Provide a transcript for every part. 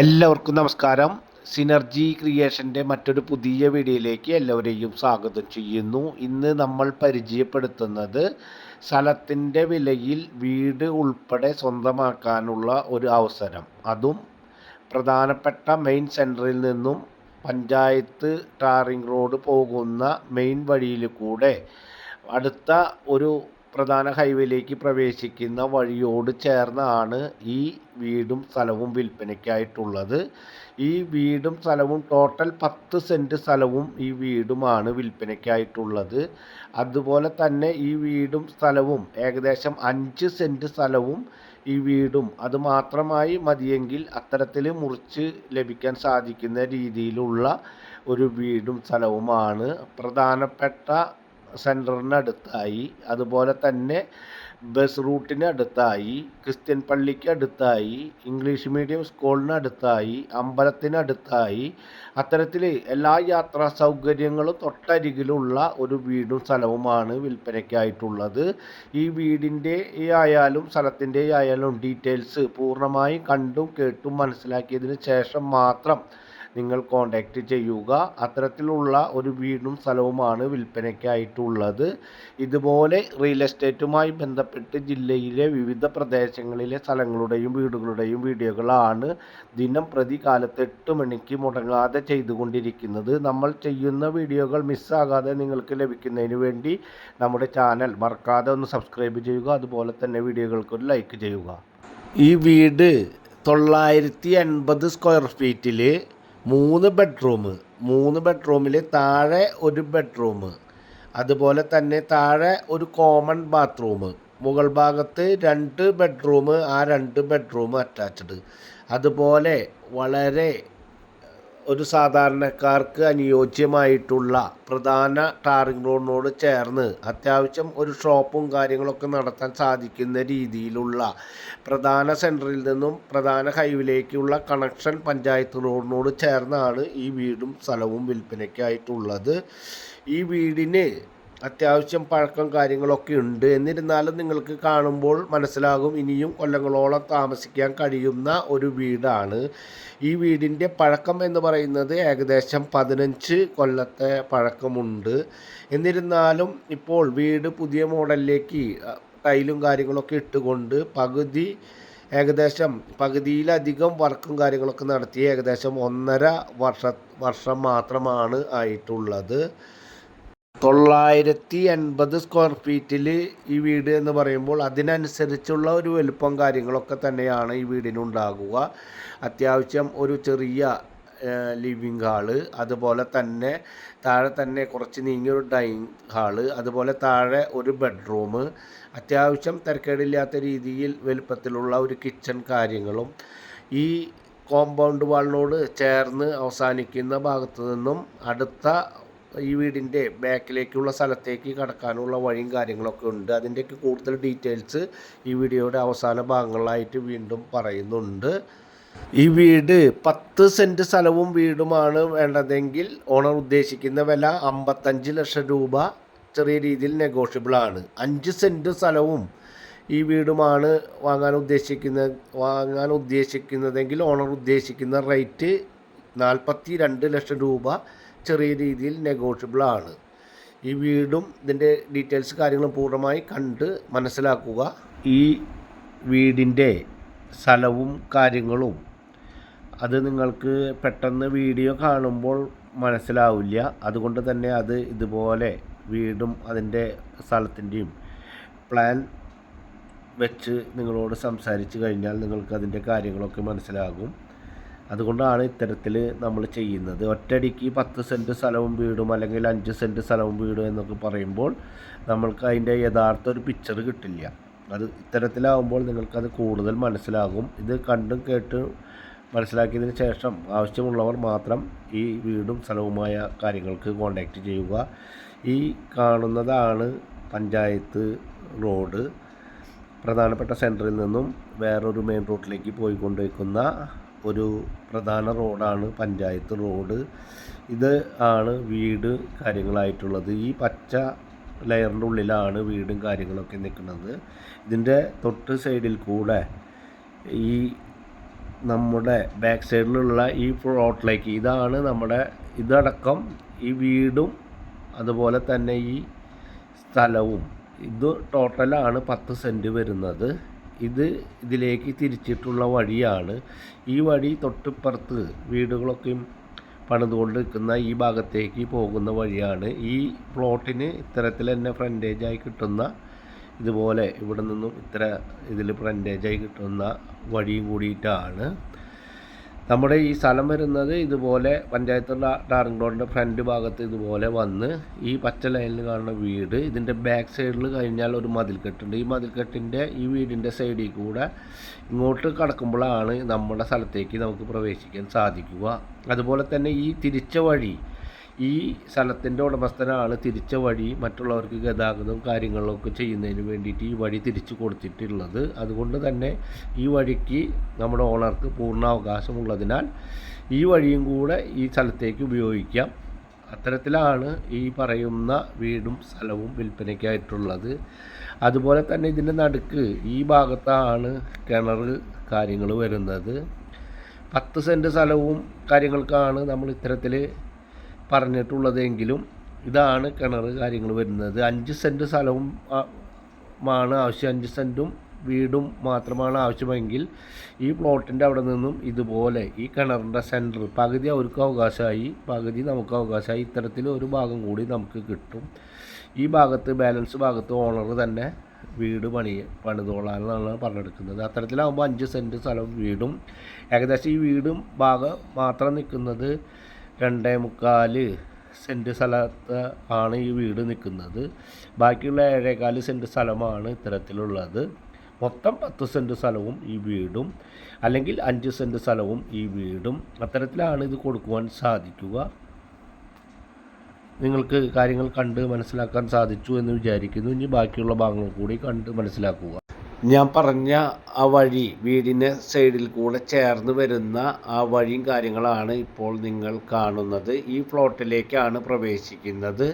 എല്ലാവർക്കും നമസ്കാരം. സിനർജി ക്രിയേഷന്റെ മറ്റൊരു പുതിയ വീഡിയോയിലേക്ക് എല്ലാവരെയും സ്വാഗതം ചെയ്യുന്നു. ഇന്ന് നമ്മൾ പരിചയപ്പെടുത്തുന്നത് സ്ഥലത്തിന്റെ വിലയിൽ വീട് ഉൾപ്പെടെ സ്വന്തമാക്കാനുള്ള ഒരു അവസരം. അതും പ്രധാനപ്പെട്ട മെയിൻ സെന്ററിൽ നിന്നും പഞ്ചായത്ത് ടാറിംഗ് റോഡ് പോകുന്ന മെയിൻ വഴിയിൽ കൂടെ. അടുത്ത ഒരു പ്രധാന ഹൈവേയിലേക്ക് പ്രവേശിക്കുന്ന വഴിയോട് ചേർന്നാണ് ഈ വീടും സ്ഥലവും വിൽപ്പനയ്ക്കായിട്ടുള്ളത്. ഈ വീടും സ്ഥലവും ടോട്ടൽ പത്ത് സെന്റ് സ്ഥലവും ഈ വീടുമാണ് വിൽപ്പനയ്ക്കായിട്ടുള്ളത്. അതുപോലെ തന്നെ ഈ വീടും സ്ഥലവും ഏകദേശം അഞ്ച് സെന്റ് സ്ഥലവും ഈ വീടും. അത് മാത്രമായി മതിയെങ്കിൽ അത്തരത്തിൽ മുറിച്ച് ലഭിക്കാൻ സാധിക്കുന്ന രീതിയിലുള്ള ഒരു വീടും സ്ഥലവുമാണ്. പ്രധാനപ്പെട്ട സെന്ററിനടുത്തായി അതുപോലെ തന്നെ ബസ് റൂട്ടിനടുത്തായി ക്രിസ്ത്യൻ പള്ളിക്ക് അടുത്തായി ഇംഗ്ലീഷ് മീഡിയം സ്കൂളിനടുത്തായി അമ്പലത്തിനടുത്തായി അത്തരത്തിൽ എല്ലാ യാത്രാ സൗകര്യങ്ങളും തൊട്ടരികിലുള്ള ഒരു വീടും സ്ഥലവുമാണ് വിൽപ്പനയ്ക്കായിട്ടുള്ളത്. ഈ വീടിന്റെ ആയാലും സ്ഥലത്തിന്റെ ആയാലും ഡീറ്റെയിൽസ് പൂർണമായും കണ്ടും കേട്ടും മനസ്സിലാക്കിയതിന് ശേഷം മാത്രം നിങ്ങൾ കോണ്ടാക്റ്റ് ചെയ്യുക. അത്തരത്തിലുള്ള ഒരു വീടും സ്ഥലവുമാണ് വിൽപ്പനയ്ക്കായിട്ടുള്ളത്. ഇതുപോലെ റിയൽ എസ്റ്റേറ്റുമായി ബന്ധപ്പെട്ട് ജില്ലയിലെ വിവിധ പ്രദേശങ്ങളിലെ സ്ഥലങ്ങളുടെയും വീടുകളുടെയും വീഡിയോകളാണ് ദിനം പ്രതി കാലത്ത് എട്ട് മണിക്ക് മുടങ്ങാതെ ചെയ്തുകൊണ്ടിരിക്കുന്നത്. നമ്മൾ ചെയ്യുന്ന വീഡിയോകൾ മിസ്സാകാതെ നിങ്ങൾക്ക് ലഭിക്കുന്നതിന് വേണ്ടി നമ്മുടെ ചാനൽ മറക്കാതെ ഒന്ന് സബ്സ്ക്രൈബ് ചെയ്യുക. അതുപോലെ തന്നെ വീഡിയോകൾക്ക് ഒരു ലൈക്ക് ചെയ്യുക. ഈ വീട് തൊള്ളായിരത്തി എൺപത് സ്ക്വയർ ഫീറ്റിൽ മൂന്ന് ബെഡ്റൂം മൂന്ന് ബെഡ്റൂമിൽ താഴെ ഒരു ബെഡ്റൂം അതുപോലെ തന്നെ താഴെ ഒരു കോമൺ ബാത്റൂം മുകൾ ഭാഗത്ത് രണ്ട് ബെഡ്റൂം ആ രണ്ട് ബെഡ്റൂം അറ്റാച്ച്ഡ് അതുപോലെ വളരെ ഒരു സാധാരണക്കാർക്ക് അനുയോജ്യമായിട്ടുള്ള പ്രധാന ടാറിംഗ് റോഡിനോട് ചേർന്ന് അത്യാവശ്യം ഒരു ഷോപ്പും കാര്യങ്ങളൊക്കെ നടത്താൻ സാധിക്കുന്ന രീതിയിലുള്ള പ്രധാന സെന്ററിൽ നിന്നും പ്രധാന ഹൈവിലേക്കുള്ള കണക്ഷൻ പഞ്ചായത്ത് റോഡിനോട് ചേർന്നാണ് ഈ വീടും സ്ഥലവും വിൽപ്പനയ്ക്കായിട്ടുള്ളത്. ഈ വീടിന് അത്യാവശ്യം പഴക്കം കാര്യങ്ങളൊക്കെ ഉണ്ട്. എന്നിരുന്നാലും നിങ്ങൾക്ക് കാണുമ്പോൾ മനസ്സിലാകും ഇനിയും കൊല്ലങ്ങളോളം താമസിക്കാൻ കഴിയുന്ന ഒരു വീടാണ്. ഈ വീടിന്റെ പഴക്കം എന്ന് പറയുന്നത് ഏകദേശം പതിനഞ്ച് കൊല്ലത്തെ പഴക്കമുണ്ട്. എന്നിരുന്നാലും ഇപ്പോൾ വീട് പുതിയ മോഡലിലേക്ക് ടൈലും കാര്യങ്ങളൊക്കെ ഇട്ടുകൊണ്ട് പകുതി ഏകദേശം പകുതിയിലധികം വർക്കും കാര്യങ്ങളൊക്കെ നടത്തി ഏകദേശം ഒന്നര വർഷ വർഷം മാത്രമാണ് ആയിട്ടുള്ളത്. തൊള്ളായിരത്തി എൺപത് സ്ക്വയർ ഫീറ്റിൽ ഈ വീട് എന്ന് പറയുമ്പോൾ അതിനനുസരിച്ചുള്ള ഒരു വലുപ്പം കാര്യങ്ങളൊക്കെ തന്നെയാണ് ഈ വീടിനുണ്ടാകുക. അത്യാവശ്യം ഒരു ചെറിയ ലിവിങ് ഹാൾ അതുപോലെ തന്നെ താഴെ തന്നെ കുറച്ച് നീങ്ങിയൊരു ഡൈനിങ് ഹാൾ അതുപോലെ താഴെ ഒരു ബെഡ്റൂം അത്യാവശ്യം തിരക്കേടില്ലാത്ത രീതിയിൽ വലുപ്പത്തിലുള്ള ഒരു കിച്ചൺ കാര്യങ്ങളും ഈ കോമ്പൗണ്ട് വാളിനോട് ചേർന്ന് അവസാനിക്കുന്ന ഭാഗത്തു നിന്നും അടുത്ത ഈ വീടിന്റെ ബാക്കിലേക്കുള്ള സ്ഥലത്തേക്ക് കടക്കാനുള്ള വഴിയും കാര്യങ്ങളൊക്കെ ഉണ്ട്. അതിന്റെയൊക്കെ കൂടുതൽ ഡീറ്റെയിൽസ് ഈ വീഡിയോയുടെ അവസാന ഭാഗങ്ങളിലായിട്ട് വീണ്ടും പറയുന്നുണ്ട്. ഈ വീട് പത്ത് സെന്റ് സ്ഥലവും വീടുമാണ് വേണ്ടതെങ്കിൽ ഓണർ ഉദ്ദേശിക്കുന്ന വില അമ്പത്തഞ്ച് ലക്ഷം രൂപ. ചെറിയ രീതിയിൽ നെഗോഷ്യബിൾ ആണ്. അഞ്ച് സെന്റ് സ്ഥലവും ഈ വീടുമാണ് വാങ്ങാൻ ഉദ്ദേശിക്കുന്ന വാങ്ങാൻ ഉദ്ദേശിക്കുന്നതെങ്കിൽ ഓണർ ഉദ്ദേശിക്കുന്ന റേറ്റ് നാൽപ്പത്തി രണ്ട് ലക്ഷം രൂപ. ചെറിയ രീതിയിൽ നെഗോഷ്യബിൾ ആണ്. ഈ വീടും ഇതിന്റെ ഡീറ്റെയിൽസ് കാര്യങ്ങളും പൂർണമായി കണ്ട് മനസ്സിലാക്കുക. ഈ വീടിന്റെ സ്ഥലവും കാര്യങ്ങളും അത് നിങ്ങൾക്ക് പെട്ടെന്ന് വീഡിയോ കാണുമ്പോൾ മനസ്സിലാവില്ല. അതുകൊണ്ട് തന്നെ അത് ഇതുപോലെ വീടും അതിന്റെ സ്ഥലത്തിന്റെയും പ്ലാൻ വെച്ച് നിങ്ങളോട് സംസാരിച്ച് കഴിഞ്ഞാൽ നിങ്ങൾക്ക് അതിന്റെ കാര്യങ്ങളൊക്കെ മനസ്സിലാകും. അതുകൊണ്ടാണ് ഇത്തരത്തിൽ നമ്മൾ ചെയ്യുന്നത്. ഒറ്റയടിക്ക് പത്ത് സെന്റ് സ്ഥലവും വീടും അല്ലെങ്കിൽ അഞ്ച് സെന്റ് സ്ഥലവും വീടും എന്നൊക്കെ പറയുമ്പോൾ നമ്മൾക്ക് അതിന്റെ യഥാർത്ഥ ഒരു പിക്ചർ കിട്ടില്ല. അത് ഇത്തരത്തിലാവുമ്പോൾ നിങ്ങൾക്കത് കൂടുതൽ മനസ്സിലാകും. ഇത് കണ്ടും കേട്ടും മനസ്സിലാക്കിയതിന് ശേഷം ആവശ്യമുള്ളവർ മാത്രം ഈ വീടും സ്ഥലവുമായ കാര്യങ്ങൾക്ക് കോണ്ടാക്റ്റ് ചെയ്യുക. ഈ കാണുന്നതാണ് പഞ്ചായത്ത് റോഡ്. പ്രധാനപ്പെട്ട സെന്ററിൽ നിന്നും വേറൊരു മെയിൻ റോഡിലേക്ക് പോയിക്കൊണ്ടിരിക്കുന്ന ഒരു പ്രധാന റോഡാണ് പഞ്ചായത്ത് റോഡ്. ഇത് ആണ് വീട് കാര്യങ്ങളായിട്ടുള്ളത്. ഈ പച്ച ലെയറിന്റെ ഉള്ളിലാണ് വീടും കാര്യങ്ങളൊക്കെ നിൽക്കുന്നത്. ഇതിന്റെ തൊട്ട് സൈഡിൽ കൂടെ ഈ നമ്മുടെ ബാക്ക് സൈഡിലുള്ള ഈ പ്ലോട്ടിലേക്ക് ഇതാണ് നമ്മുടെ ഇതടക്കം ഈ വീടും അതുപോലെ തന്നെ ഈ സ്ഥലവും. ഇത് ടോട്ടലാണ് പത്ത് സെന്റ് വരുന്നത്. ഇത് ഇതിലേക്ക് തിരിച്ചിട്ടുള്ള വഴിയാണ് ഈ വഴി തൊട്ടിപ്പുറത്ത് വീടുകളൊക്കെയും പണിതുകൊണ്ട് നിൽക്കുന്ന ഈ ഭാഗത്തേക്ക് പോകുന്ന വഴിയാണ്. ഈ പ്ലോട്ടിന് ഇത്തരത്തിൽ തന്നെ ഫ്രണ്ടേജായി കിട്ടുന്ന ഇതുപോലെ ഇവിടെ നിന്നും ഇത്ര ഇതിൽ ഫ്രണ്ടേജായി കിട്ടുന്ന വഴിയും കൂടിയിട്ടാണ്. നമ്മുടെ ഈ സ്ഥലം വരുന്നത് ഇതുപോലെ പഞ്ചായത്തുള്ള ടാറിംഗ് റോഡിന്റെ ഫ്രണ്ട് ഭാഗത്ത് ഇതുപോലെ വന്ന് ഈ പച്ച ലൈനിൽ കാണുന്ന വീട് ഇതിന്റെ ബാക്ക് സൈഡിൽ കഴിഞ്ഞാൽ ഒരു മതിൽക്കെട്ടുണ്ട്. ഈ മതിൽക്കെട്ടിന്റെ ഈ വീടിന്റെ സൈഡിൽ കൂടെ ഇങ്ങോട്ട് കടക്കുമ്പോഴാണ് നമ്മുടെ സ്ഥലത്തേക്ക് നമുക്ക് പ്രവേശിക്കാൻ സാധിക്കുക. അതുപോലെ തന്നെ ഈ തിരിച്ച വഴി ഈ സ്ഥലത്തിന്റെ ഉടമസ്ഥനാണ് തിരിച്ച വഴി മറ്റുള്ളവർക്ക് ഗതാഗതവും കാര്യങ്ങളൊക്കെ ചെയ്യുന്നതിന് വേണ്ടിയിട്ട് ഈ വഴി തിരിച്ചു കൊടുത്തിട്ടുള്ളത്. അതുകൊണ്ട് തന്നെ ഈ വഴിക്ക് നമ്മുടെ ഓണർക്ക് പൂർണ അവകാശമുള്ളതിനാൽ ഈ വഴിയും കൂടെ ഈ സ്ഥലത്തേക്ക് ഉപയോഗിക്കാം. അത്തരത്തിലാണ് ഈ പറയുന്ന വീടും സ്ഥലവും വിൽപ്പനയ്ക്കായിട്ടുള്ളത്. അതുപോലെ തന്നെ ഇതിന്റെ നടുക്ക് ഈ ഭാഗത്താണ് കിണർ കാര്യങ്ങൾ വരുന്നത്. പത്ത് സെന്റ് സ്ഥലവും കാര്യങ്ങൾക്കാണ് നമ്മൾ ഇത്തരത്തിൽ പറഞ്ഞിട്ടുള്ളതെങ്കിലും ഇതാണ് കിണർ കാര്യങ്ങൾ വരുന്നത്. അഞ്ച് സെന്റ് സ്ഥലവും ആണ് ആവശ്യം. അഞ്ച് സെന്റും വീടും മാത്രമാണ് ആവശ്യമെങ്കിൽ ഈ പ്ലോട്ടിന്റെ അവിടെ നിന്നും ഇതുപോലെ ഈ കിണറിന്റെ സെന്റർ പകുതി അവർക്ക് അവകാശമായി പകുതി നമുക്ക് അവകാശമായി ഇത്തരത്തിൽ ഒരു ഭാഗം കൂടി നമുക്ക് കിട്ടും. ഈ ഭാഗത്ത് ബാലൻസ് ഭാഗത്ത് ഓണർ തന്നെ വീട് പണി പണിതോളാനാണ് പറഞ്ഞെടുക്കുന്നത്. അത്തരത്തിലാകുമ്പോൾ അഞ്ച് സെന്റ് സ്ഥലം വീടും. ഏകദേശം ഈ വീടും ഭാഗം മാത്രം നിൽക്കുന്നത് രണ്ടേ മുക്കാൽ സെന്റ് സ്ഥലത്ത് ആണ് ഈ വീട് നിൽക്കുന്നത്. ബാക്കിയുള്ള ഏഴേകാൽ സെന്റ് സ്ഥലമാണ് ഇത്തരത്തിലുള്ളത്. മൊത്തം പത്ത് സെന്റ് സ്ഥലവും ഈ വീടും അല്ലെങ്കിൽ അഞ്ച് സെന്റ് സ്ഥലവും ഈ വീടും. അത്തരത്തിലാണ് ഇത് കൊടുക്കുവാൻ സാധിക്കുക. നിങ്ങൾക്ക് കാര്യങ്ങൾ കണ്ട് മനസ്സിലാക്കാൻ സാധിച്ചു എന്ന് വിചാരിക്കുന്നു. ഇനി ബാക്കിയുള്ള ഭാഗങ്ങൾ കൂടി കണ്ട് മനസ്സിലാക്കുക. ഞാൻ പറഞ്ഞ ആ വഴി വീടിന്റെ സൈഡിൽ കൂടെ ചേർന്ന് വരുന്ന ആ വഴിയും കാര്യങ്ങളാണ് ഇപ്പോൾ നിങ്ങൾ കാണുന്നത്. ഈ ഫ്ലോട്ടിലേക്കാണ് പ്രവേശിക്കുന്നത്.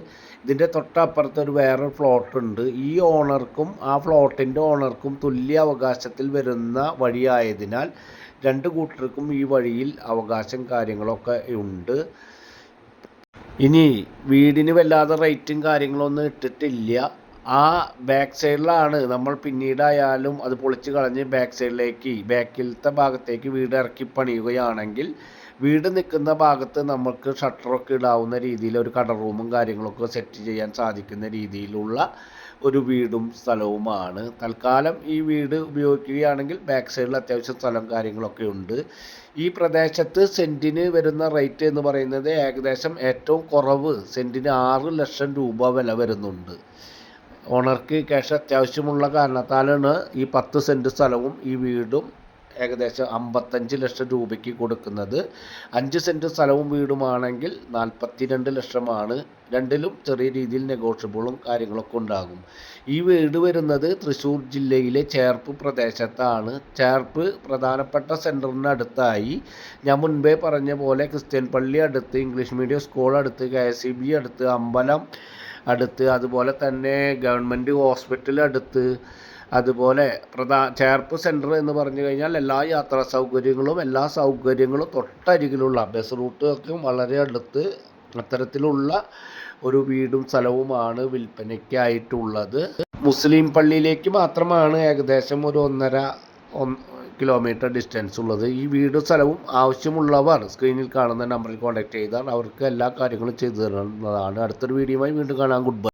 ഇതിന്റെ തൊട്ടപ്പുറത്ത് ഒരു വേറെ ഫ്ലോട്ട് ഉണ്ട് ഈ ഓണർക്കും ആ ഫ്ലോട്ടിന്റെ ഓണർക്കും തുല്യ അവകാശത്തിൽ വരുന്ന വഴിയായതിനാൽ രണ്ട് കൂട്ടർക്കും ഈ വഴിയിൽ അവകാശം കാര്യങ്ങളൊക്കെ ഉണ്ട്. ഇനി വീടിന് വല്ലാതെ റേറ്റും കാര്യങ്ങളൊന്നും ഇട്ടിട്ടില്ല. ആ ബാക്ക് സൈഡിലാണ് നമ്മൾ പിന്നീടായാലും അത് പൊളിച്ച് കളഞ്ഞ് ബാക്ക് സൈഡിലേക്ക് ബാക്കിലത്തെ ഭാഗത്തേക്ക് വീട് ഇറക്കി പണിയുകയാണെങ്കിൽ വീട് നിൽക്കുന്ന ഭാഗത്ത് നമുക്ക് ഷട്ടറൊക്കെ ഇടാവുന്ന രീതിയിൽ ഒരു കട റൂമും കാര്യങ്ങളൊക്കെ സെറ്റ് ചെയ്യാൻ സാധിക്കുന്ന രീതിയിലുള്ള ഒരു വീടും സ്ഥലവുമാണ്. തൽക്കാലം ഈ വീട് ഉപയോഗിക്കുകയാണെങ്കിൽ ബാക്ക് സൈഡിൽ അത്യാവശ്യം സ്ഥലം കാര്യങ്ങളൊക്കെ ഉണ്ട്. ഈ പ്രദേശത്ത് സെന്റിന് വരുന്ന റേറ്റ് എന്ന് പറയുന്നത് ഏകദേശം ഏറ്റവും കുറവ് സെന്റിന് ആറ് ലക്ഷം രൂപ വില വരുന്നുണ്ട്. ഓണർക്ക് ക്യാഷ് അത്യാവശ്യമുള്ള കാരണത്താലാണ് ഈ പത്ത് സെന്റ് സ്ഥലവും ഈ വീടും ഏകദേശം അമ്പത്തഞ്ച് ലക്ഷം രൂപയ്ക്ക് കൊടുക്കുന്നത്. അഞ്ച് സെന്റ് സ്ഥലവും വീടുമാണെങ്കിൽ നാൽപ്പത്തി രണ്ട് ലക്ഷമാണ്. രണ്ടിലും ചെറിയ രീതിയിൽ നെഗോഷ്യബിളും കാര്യങ്ങളൊക്കെ ഉണ്ടാകും. ഈ വീട് വരുന്നത് തൃശ്ശൂർ ജില്ലയിലെ ചേർപ്പ് പ്രദേശത്താണ്. ചേർപ്പ് പ്രധാനപ്പെട്ട സെന്ററിനടുത്തായി ഞാൻ മുൻപേ പറഞ്ഞ പോലെ ക്രിസ്ത്യൻ പള്ളി അടുത്ത് ഇംഗ്ലീഷ് മീഡിയം സ്കൂൾ അടുത്ത് കെ എസ് അടുത്ത് അമ്പലം അടുത്ത് അതുപോലെ തന്നെ ഗവൺമെന്റ് ഹോസ്പിറ്റൽ അടുത്ത് അതുപോലെ പ്രധാ ചേർപ്പ് സെന്റർ എന്ന് പറഞ്ഞു കഴിഞ്ഞാൽ എല്ലാ യാത്രാ സൗകര്യങ്ങളും എല്ലാ സൗകര്യങ്ങളും തൊട്ടരികിലുള്ള ബസ് റൂട്ടൊക്കെ വളരെ അടുത്ത് അത്തരത്തിലുള്ള ഒരു വീടും സ്ഥലവുമാണ് വിൽപ്പനയ്ക്കായിട്ടുള്ളത്. മുസ്ലിം പള്ളിയിലേക്ക് മാത്രമാണ് ഏകദേശം ഒരു ഒന്നര കിലോമീറ്റർ ഡിസ്റ്റൻസ് ഉള്ളത്. ഈ വീടും സ്ഥലവും ആവശ്യമുള്ളവർ സ്ക്രീനിൽ കാണുന്ന നമ്പറിൽ കോൺടാക്ട് ചെയ്താൽ അവർക്ക് എല്ലാ കാര്യങ്ങളും ചെയ്തു തരുന്നതാണ്. അടുത്തൊരു വീഡിയോയുമായി വീണ്ടും കാണാം. Good bye